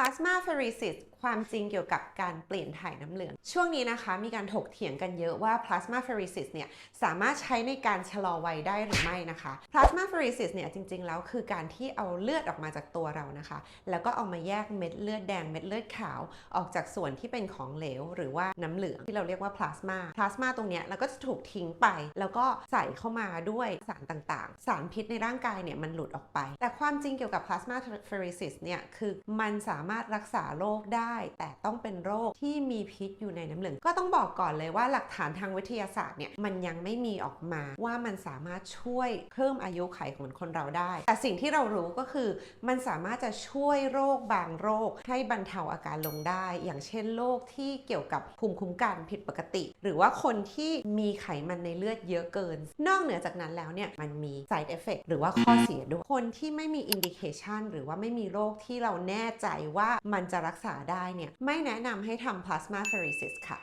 plasmapheresis ความจริงเกี่ยวกับการเปลี่ยนถ่ายน้ำเหลือง ช่วงนี้นะคะมีการถกเถียงกันเยอะว่า plasmapheresis เนี่ยสามารถใช้ในการชะลอวัยได้หรือไม่นะคะ plasmapheresis เนี่ยจริง ๆ แล้วคือการที่เอาเลือดออกมาจากตัวเรานะคะ แล้วก็เอามาแยกเม็ดเลือดแดงเม็ดเลือดขาว ออกจากส่วนที่เป็นของเหลว หรือว่าน้ำเหลืองที่เราเรียกว่า plasma plasma ตรงเนี้ยแล้วก็จะถูกทิ้งไป แล้วก็ใส่เข้ามาด้วยสารต่างๆ สารพิษในร่างกายเนี่ยมันหลุดออกไป แต่ความจริงเกี่ยวกับ plasmapheresis เนี่ยคือมันสามารถรักษาโรคได้ แต่ต้องเป็นโรคที่มีพิษอยู่ในน้ำเหลือง ก็ต้องบอกก่อนเลยว่าหลักฐานทางวิทยาศาสตร์เนี่ยมันยังไม่มีออกมาว่ามันสามารถช่วยเพิ่มอายุไขของคนเราได้ แต่สิ่งที่เรารู้ก็คือ มันสามารถจะช่วยโรคบางโรค ให้บรรเทาอาการลงได้ อย่างเช่นโรคที่เกี่ยวกับภูมิคุ้มกันผิดปกติ หรือว่าคนที่มีไขมันในเลือดเยอะเกิน นอกเหนือจากนั้นแล้วเนี่ยมันมี side effect หรือว่าข้อเสียด้วยคนที่ไม่มี indication หรือว่าไม่มีโรคที่เราแน่ใจว่าว่ามันจะรักษาได้เนี่ยไม่แนะนำให้ทำ plasmapheresis ค่ะ